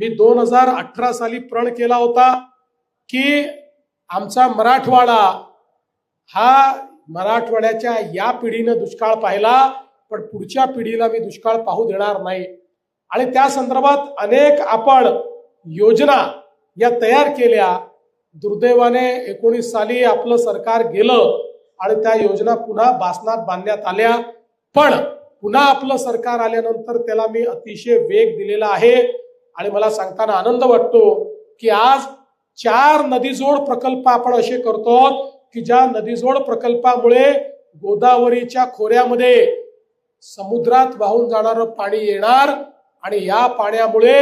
मी दोन हजार अठरा साली प्रण केला होता की आमचा मराठवाडा हा मराठवाड्याच्या या पिढीनं दुष्काळ पाहिला पण पुढच्या पिढीला मी दुष्काळ पाहू देणार नाही. आणि त्या संदर्भात अनेक आपण योजना या तयार केल्या. दुर्दैवाने एकोणीस साली आपलं सरकार गेलं आणि त्या योजना पुन्हा बासनात बांधण्यात आल्या. पण पुन्हा आपलं सरकार आल्यानंतर त्याला मी अतिशय वेग दिलेला आहे. आणि मला सांगताना आनंद वाटतो की आज चार नदीजोड प्रकल्प आपण असे करतो की ज्या नदीजोड प्रकल्पामुळे गोदावरीच्या खोऱ्यामध्ये समुद्रात वाहून जाणारं पाणी येणार आणि या पाण्यामुळे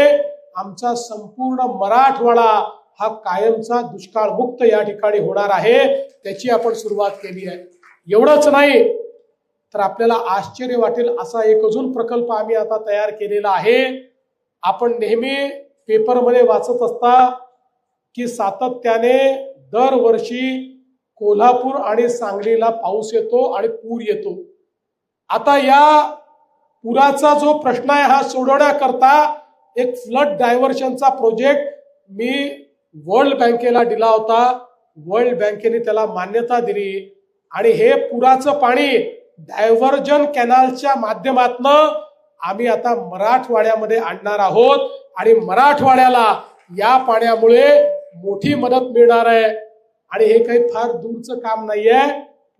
आमचा संपूर्ण मराठवाडा हा कायमचा दुष्काळ मुक्त या ठिकाणी होणार आहे त्याची आपण सुरुवात केली आहे. एवढंच नाही तर आपल्याला आश्चर्य वाटेल असा एक अजून प्रकल्प आम्ही आता तयार केलेला आहे. आपण नेहमी पेपरमध्ये वाचत असता की सातत्याने दरवर्षी कोल्हापूर आणि सांगलीला पाऊस येतो आणि पूर येतो. आता या पुराचा जो प्रश्न आहे हा सोडवण्याकरता एक फ्लड डायव्हर्शनचा प्रोजेक्ट मी वर्ल्ड बँकेला दिला होता. वर्ल्ड बँकेने त्याला मान्यता दिली आणि हे पुराचं पाणी डायव्हर्जन कॅनलच्या माध्यमातनं आम्ही आता मराठवाड्यामध्ये आणणार आहोत आणि मराठवाड्याला या पाण्यामुळे मोठी मदत मिळणार आहे. आणि हे काही फार दूरचं काम नाहीये.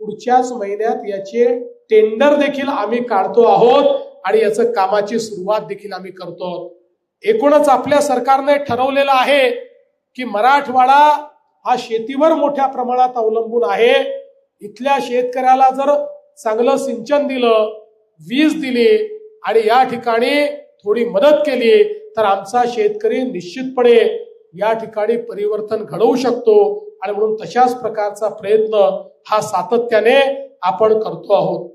पुढच्याच महिन्यात याचे टेंडर देखील आम्ही काढतो आहोत आणि याचं कामाची सुरुवात देखील आम्ही करतो. एकूणच आपल्या सरकारने ठरवलेलं आहे की मराठवाडा हा शेतीवर मोठ्या प्रमाणात अवलंबून आहे. इथल्या शेतकऱ्याला जर चांगलं सिंचन दिलं वीज दिली आणि या ठिकाणी थोडी मदत केली तर आमचा शेतकरी निश्चितपणे या ठिकाणी परिवर्तन घडवू शकतो. आणि म्हणून तशाच प्रकारचा प्रयत्न हा सातत्याने आपण करतो आहोत.